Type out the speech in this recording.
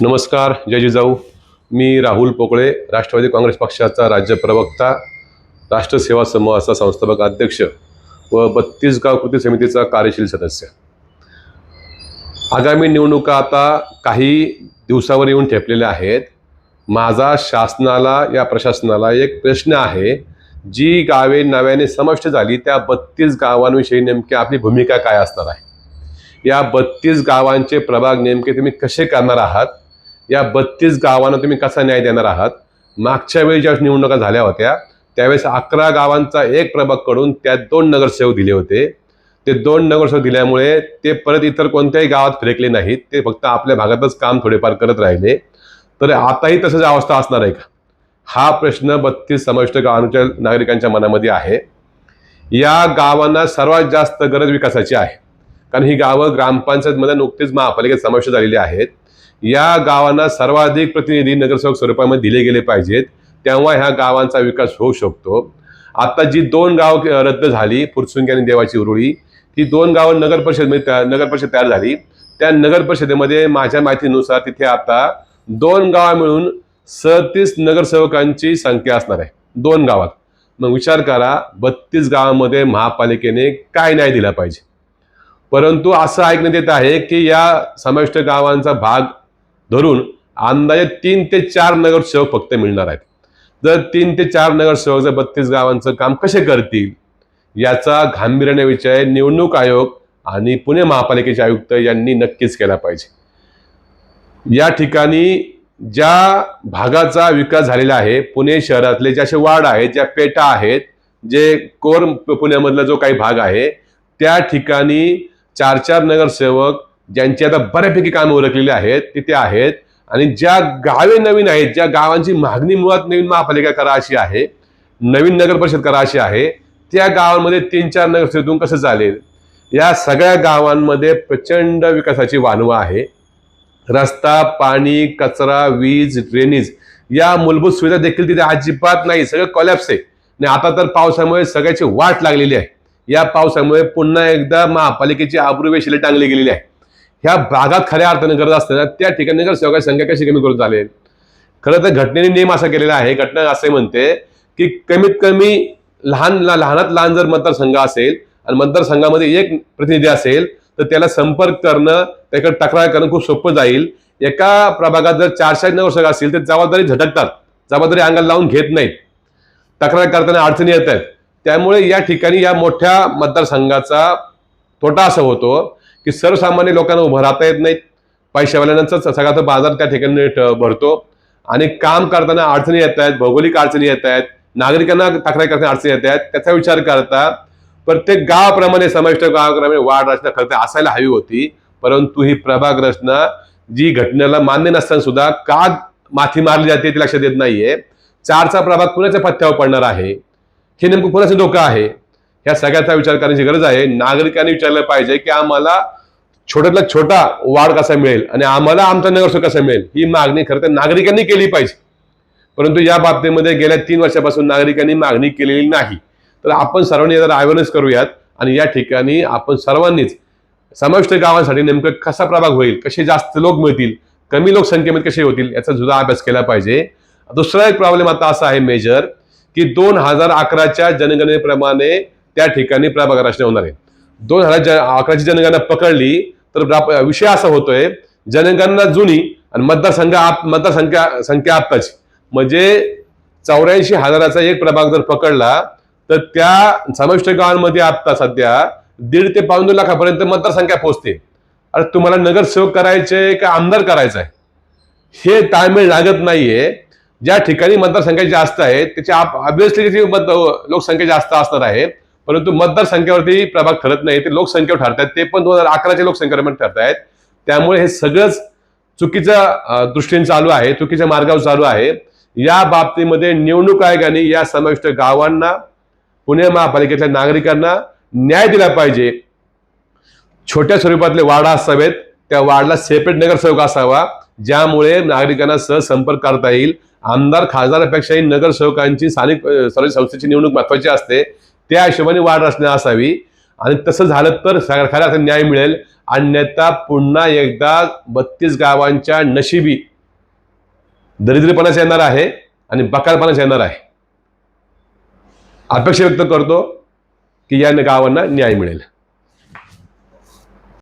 नमस्कार जय जिजाऊ. मी राहुल पोकळे राष्ट्रवादी काँग्रेस पक्षाचा राज्य प्रवक्ता राष्ट्र सेवा समूहाचा संस्थापक अध्यक्ष व बत्तीस गाव कृती समितीचा कार्यशील सदस्य. आगामी निवडणुका आता काही दिवसावर येऊन ठेपलेल्या आहेत. माझा शासनाला या प्रशासनाला एक प्रश्न आहे. जी गावे नव्याने समाविष्ट झाली त्या बत्तीस गावांविषयी नेमकी आपली भूमिका काय असणार आहे? या बत्तीस गावांचे प्रभाग नेमके तुम्ही कसे करणार आहात? या बत्तीस गावांना तुम्ही कसा न्याय देणार आहात? मागच्या वेळी ज्या निवडणुका झाल्या होत्या त्यावेळेस अकरा गावांचा एक प्रभागकडून त्यात दोन नगरसेवक दिले होते. ते दोन नगरसेवक दिल्यामुळे ते परत इतर कोणत्याही गावात फिरकले नाहीत. ते फक्त आपल्या भागातच काम थोडेफार करत राहिले. तर आताही तसंच अवस्था असणार आहे का? हा प्रश्न बत्तीस समाविष्ट गावांच्या नागरिकांच्या मनामध्ये आहे. या गावांना सर्वात जास्त गरज विकासाची आहे. कारण ही गावं ग्रामपंचायतमध्ये नुकतीच महापालिकेत समाविष्ट झालेली आहेत. या गावांना सर्वाधिक प्रतिनिधी नगरसेवक स्वरूपामध्ये दिले गेले पाहिजेत. तेव्हा ह्या गावांचा विकास होऊ शकतो. आता जी दोन गाव रद्द झाली फुरसुंगी आणि देवाची उरुळी ती दोन गावं नगर परिषदमध्ये नगर परिषद तयार झाली. त्या नगर परिषदेमध्ये माझ्या माहितीनुसार तिथे आता दोन गाव मिळून सदतीस नगरसेवकांची संख्या असणार आहे. दोन गावात. मग विचार करा बत्तीस गावामध्ये महापालिकेने काय न्याय दिला पाहिजे? परंतु असं ऐकण्यात येत आहे की या समाविष्ट गावांचा भाग धरून अंदाजे तीन ते चार नगरसेवक फक्त मिळणार आहेत. जर तीन ते चार नगरसेवक जर बत्तीस गावांचं काम कसे करतील याचा गांभीर्याने विचार निवडणूक आयोग आणि पुणे महापालिकेचे आयुक्त यांनी नक्कीच केला पाहिजे. या ठिकाणी ज्या भागाचा विकास झालेला आहे पुणे शहरातले ज्या असे वार्ड आहेत ज्या पेटा आहेत जे कोर पुण्यामधला जो काही भाग आहे त्या ठिकाणी चार चार नगरसेवक ज्यांची आता बऱ्यापैकी कामं उरकलेली आहेत तिथे आहेत. आणि ज्या गावे नवीन आहेत ज्या गावांची मागणी मुळात नवीन महापालिका करा अशी आहे नवीन नगर परिषद करा अशी आहे त्या गावांमध्ये तीन चार नगरसेवकून कसं चालेल? या सगळ्या गावांमध्ये प्रचंड विकासाची वानवा आहे. रस्ता पाणी कचरा वीज ड्रेनेज या मूलभूत सुविधा देखील तिथे अजिबात नाही. सगळं कॉलॅप्स आहे. आणि आता तर पावसामुळे सगळ्याची वाट लागलेली आहे. या पावसामुळे पुन्हा एकदा महापालिकेची आबरू टांगली गेलेली आहे. ह्या भागात खऱ्या अर्थाने गरज असताना त्या ठिकाणी नगरसेवकाची संख्या कशी कमी करून चालेल? खरं तर घटनेने नियम असा केलेला आहे घटना असे म्हणते की कमीत कमी लहान लहानात लहान जर मतदारसंघ असेल आणि मतदारसंघामध्ये एक प्रतिनिधी असेल तर त्याला संपर्क करणं त्याकडे तक्रार करणं खूप सोपं जाईल. एका प्रभागात जर चारशे नगरसेवक असतील तर जबाबदारी झटकतात. जबाबदारी अंगाला लावून घेत नाहीत. तक्रार करताना अडचणी येत आहेत त्यामुळे या ठिकाणी या मोठ्या मतदारसंघाचा तोटा असा होतो की सर्वसामान्य लोकांना उभं राहता येत नाहीत. पैशावाल्यांचा सगळा तो बाजार त्या ठिकाणी भरतो. आणि काम करताना अडचणी येत आहेत भौगोलिक अडचणी येत आहेत नागरिकांना तक्रार करताना अडचणी येत आहेत त्याचा विचार करता प्रत्येक गावाप्रमाणे समाविष्ट गावाप्रमाणे वाढ रचना खरं असायला हवी होती. परंतु ही प्रभाग रचना जी घटनेला मान्य नसताना सुद्धा का माथी मारली जाते ते लक्षात येत नाहीये. चारचा प्रभाग कुणाच्या पथ्यावर पडणार आहे. हे नेमकं कुणाचं धोका आहे? ह्या सगळ्याचा विचार करण्याची गरज आहे. नागरिकांनी विचारलं पाहिजे की आम्हाला छोट्यातला छोटा वाढ कसा मिळेल आणि आम्हाला आमचा नगरसेवक कसा मिळेल? ही मागणी खरं तर नागरिकांनी केली पाहिजे. परंतु या बाबतीमध्ये गेल्या तीन वर्षापासून नागरिकांनी मागणी केलेली नाही. तर आपण सर्वांनी जरा अवेअरनेस करूयात आणि या ठिकाणी आपण सर्वांनीच समाविष्ट गावांसाठी नेमकं कसा प्रभाग होईल कसे जास्त लोक मिळतील कमी लोकसंख्येमध्ये कसे होतील याचा सुद्धा अभ्यास केला पाहिजे. दुसरा एक प्रॉब्लेम आता असा आहे मेजर की दोन हजार अकराच्या जनगणनेप्रमाणे त्या ठिकाणी प्रभाग रचना होणार आहे. दोन हजार अकराची जनगणना पकडली तर विषय असा होतोय जनगणना जुनी आणि मतदारसंघ आप मतदारसंख्या संख्या आत्ताची. म्हणजे चौऱ्याऐंशी हजाराचा एक प्रभाग जर पकडला तर त्या समाविष्ट गावांमध्ये आत्ता सध्या दीड ते पाऊण दोन लाखापर्यंत मतदारसंख्या पोहोचते. अरे तुम्हाला नगरसेवक करायचे का आमदार करायचं आहे? हे ताळमेळ लागत नाहीये. ज्या ठिकाणी मतदारसंख्या जास्त आहे त्याच्या ऑब्विसली मत लोकसंख्या जास्त असणार आहे. परंतु मतदारसंख्येवरती प्रभाग ठरत नाही. ते लोकसंख्येवर ठरतात ते पण दोन हजार अकराच्या लोकसंख्येवर ठरत आहेत त्यामुळे हे सगळंच चुकीच्या दृष्टीने चालू आहे चुकीच्या मार्गावर चालू आहे. या बाबतीमध्ये निवडणूक आयोगाने या समाविष्ट गावांना पुणे महापालिकेतल्या नागरिकांना न्याय दिला पाहिजे. छोट्या स्वरूपातले वाडा असावेत. त्या वार्डला सेपरेट नगरसेवक असावा. ज्यामुळे नागरिकांना सहसंपर्क करता येईल. आमदार खासदारापेक्षाही नगरसेवकांची स्थानिक स्वराज्य संस्थेची निवडणूक महत्वाची असते. त्या हिशोबाने वाढ रचना असावी. आणि तसं झालं तर खऱ्या न्याय मिळेल. अन्यथा पुन्हा एकदा बत्तीस गावांच्या नशिबी दरिद्रपणाच येणार आहे आणि बकालपणाच येणार आहे. अपेक्षा व्यक्त करतो की या गावांना न्याय मिळेल.